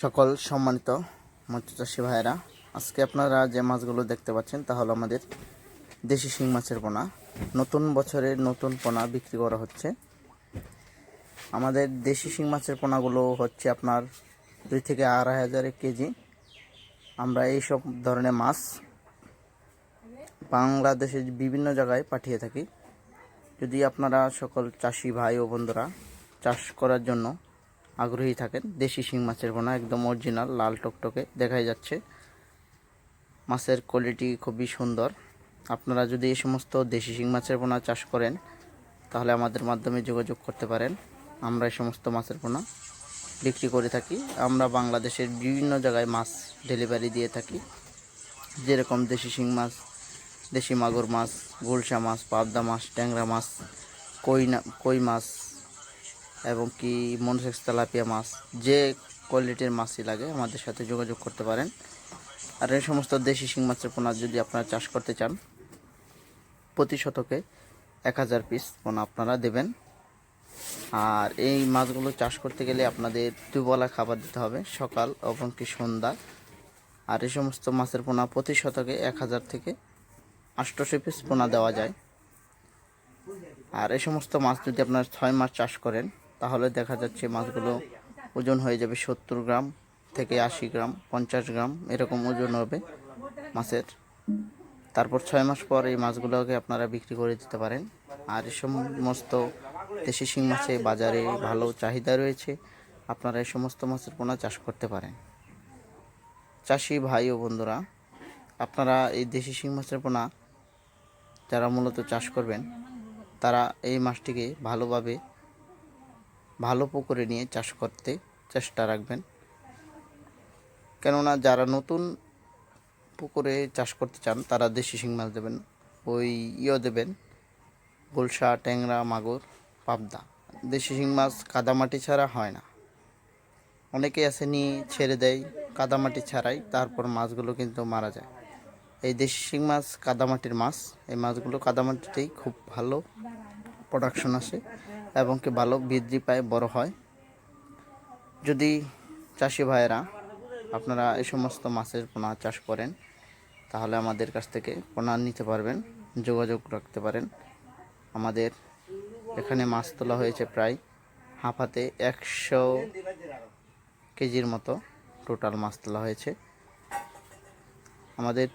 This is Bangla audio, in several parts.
সকল সম্মানিত মৎস্য চাষী ভাইয়েরা, আজকে আপনারা যে মাছগুলো দেখতে পাচ্ছেন তা হলো আমাদের দেশি শিং মাছের পোনা। নতুন বছরের নতুন পোনা বিক্রি করা হচ্ছে। আমাদের দেশি শিং মাছের পোনাগুলো হচ্ছে আপনার দুই থেকে আড়াই হাজার কেজি। আমরা এই সব ধরনের মাছ বাংলাদেশের বিভিন্ন জায়গায় পাঠিয়ে থাকি। যদি আপনারা সকল চাষি ভাই ও বন্ধুরা চাষ করার জন্য আগ্রহী থাকেন। দেশি শিং মাছের পোনা একদম অরিজিনাল লাল টকটকে দেখাই যাচ্ছে। মাছের কোয়ালিটি খুবই সুন্দর। আপনারা যদি এই সমস্ত দেশি শিং মাছের পোনা চাষ করেন, তাহলে আমাদের মাধ্যমে যোগাযোগ করতে পারেন। আমরা এই সমস্ত মাছের পোনা বিক্রি করে থাকি। আমরা বাংলাদেশের বিভিন্ন জায়গায় মাছ ডেলিভারি দিয়ে থাকি। যেরকম দেশি শিং মাছ, দেশি মাগুর মাছ, গুলশা মাছ, পাবদা মাছ, ট্যাংরা মাছ কই না কই মাছ এবং কি মনসেক্স তেলাপিয়া মাছ, যে কোয়ালিটির মাছই লাগে, আমাদের সাথে যোগাযোগ করতে পারেন। আর এই সমস্ত দেশি শিং মাছের পোনা যদি আপনারা চাষ করতে চান, প্রতি শতকে এক হাজার পিস পোনা আপনারা দেবেন। আর এই মাছগুলো চাষ করতে গেলে আপনাদের দুবেলা খাবার দিতে হবে, সকাল এবং কি সন্ধ্যা। আর এই সমস্ত মাছের পোনা প্রতি শতকে এক হাজার থেকে আষ্টশো পিস পোনা দেওয়া যায়। আর এই সমস্ত মাছ যদি আপনার ছয় মাস চাষ করেন তাহলে দেখা যাচ্ছে মাছগুলো ওজন হয়ে যাবে সত্তর গ্রাম থেকে আশি গ্রাম, পঞ্চাশ গ্রাম, এরকম ওজন হবে মাছের। তারপর ছয় মাস পর এই মাছগুলোকে আপনারা বিক্রি করে দিতে পারেন। আর এই সমস্ত দেশি শিং মাছে বাজারে ভালো চাহিদা রয়েছে, আপনারা এই সমস্ত মাছের পোনা চাষ করতে পারেন। চাষি ভাই ও বন্ধুরা, আপনারা এই দেশি শিং মাছের পোনা যারা মূলত চাষ করবেন, তারা এই মাছটিকে ভালোভাবে ভালো পুকুরে নিয়ে চাষ করতে চেষ্টা রাখবেন। কেননা যারা নতুন পুকুরে চাষ করতে চান, তারা দেশি শিং মাছ দেবেন, ওই ইয়ে দেবেন, গুলশা, ট্যাংরা, মাগুর, পাবদা। দেশি শিং মাছ কাদামাটি ছাড়া হয় না। অনেকেই আছে নিয়ে ছেড়ে দেয় কাদামাটি ছাড়াই, তারপর মাছগুলো কিন্তু মারা যায়। এই দেশি শিং মাছ কাদামাটির মাছ, এই মাছগুলো কাদামাটিতেই খুব ভালো প্রোডাকশন আসে। এবং কি ভালো বৃদ্ধি পায়, বড় হয়। যদি চাষি ভাইয়েরা আপনারা এই সমস্ত মাছের পোনা চাষ করেন, তাহলে আমাদের কাছ থেকে পোনা নিতে পারবেন, যোগাযোগ রাখতে পারেন। আমাদের এখানে মাছ তোলা হয়েছে প্রায় হাফাতে একশো কেজির মতো টোটাল মাছ তোলা হয়েছে। আমাদের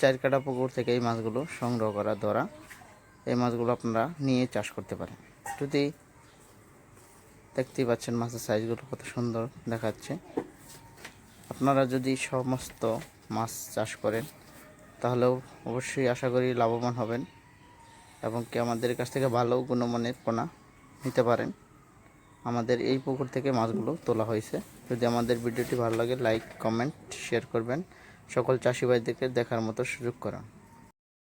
চার কাটা পুকুর থেকে এই মাছগুলো সংগ্রহ করা দ্বারা এই মাছগুলো আপনারা নিয়ে চাষ করতে পারেন। যদি দেখতেই পাচ্ছেন মাছের সাইজগুলো কত সুন্দর দেখাচ্ছে। আপনারা যদি সমস্ত মাছ চাষ করেন, তাহলেও অবশ্যই আশা করি লাভবান হবেন এবং কি আমাদের কাছ থেকে ভালো গুণমানের পোনা নিতে পারেন। আমাদের এই পুকুর থেকে মাছগুলো তোলা হয়েছে। যদি আমাদের ভিডিওটি ভালো লাগে লাইক কমেন্ট শেয়ার করবেন। সকল চাষি ভাইদেরকে দেখার মতো সুযোগ করান।